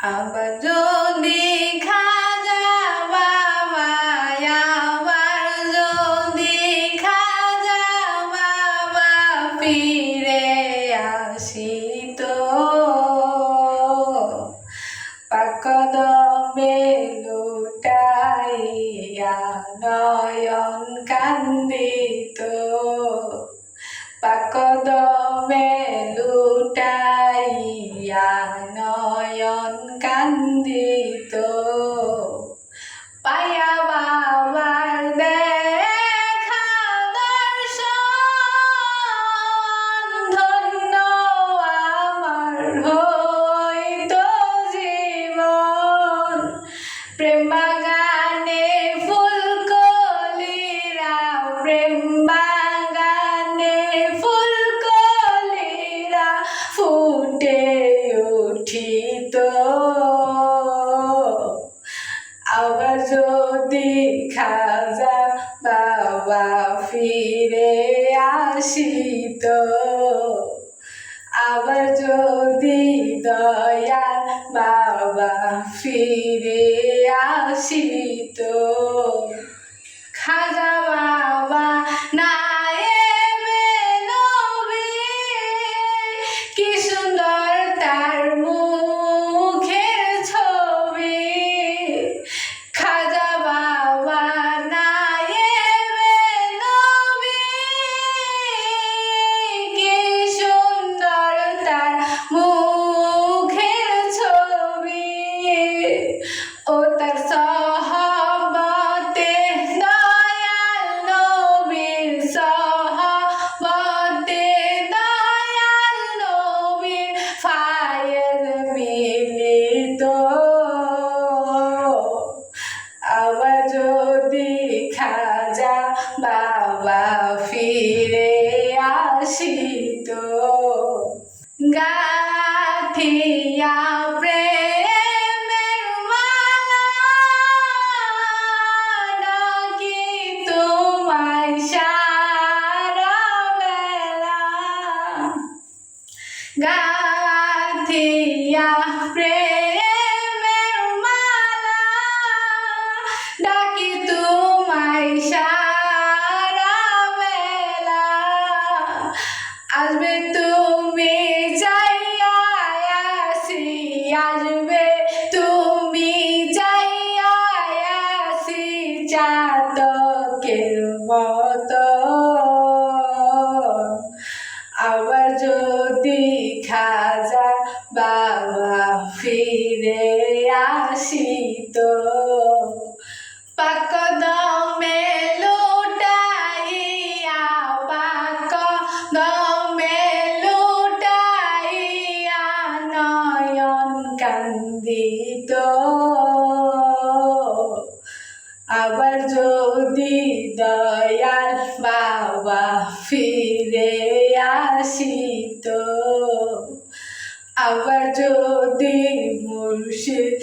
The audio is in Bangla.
আবার যদি খাজা বাবা, আবার যদি খাজা বাবা ফিরে আসিত পাকদমে লুটাইয়া নয়ন কান্দিত পাকদমে লুটাইয়া বাগানে ফুল কলিরা প্রেম ফুল কলিরা ফুটে উঠিত আবার যদি খাজা বাবা ফিরে আবার যদি দয়াল বাবা ফিরে আসি তো খাজা আসিত। গাথিয়া প্রেমের মালা ডাকি তোমায় সারা বেলা গাথিয়া চাতকের মতো। আবার যদি খাজা ফিরে আসি তো। আবার যদি মুর্শিদ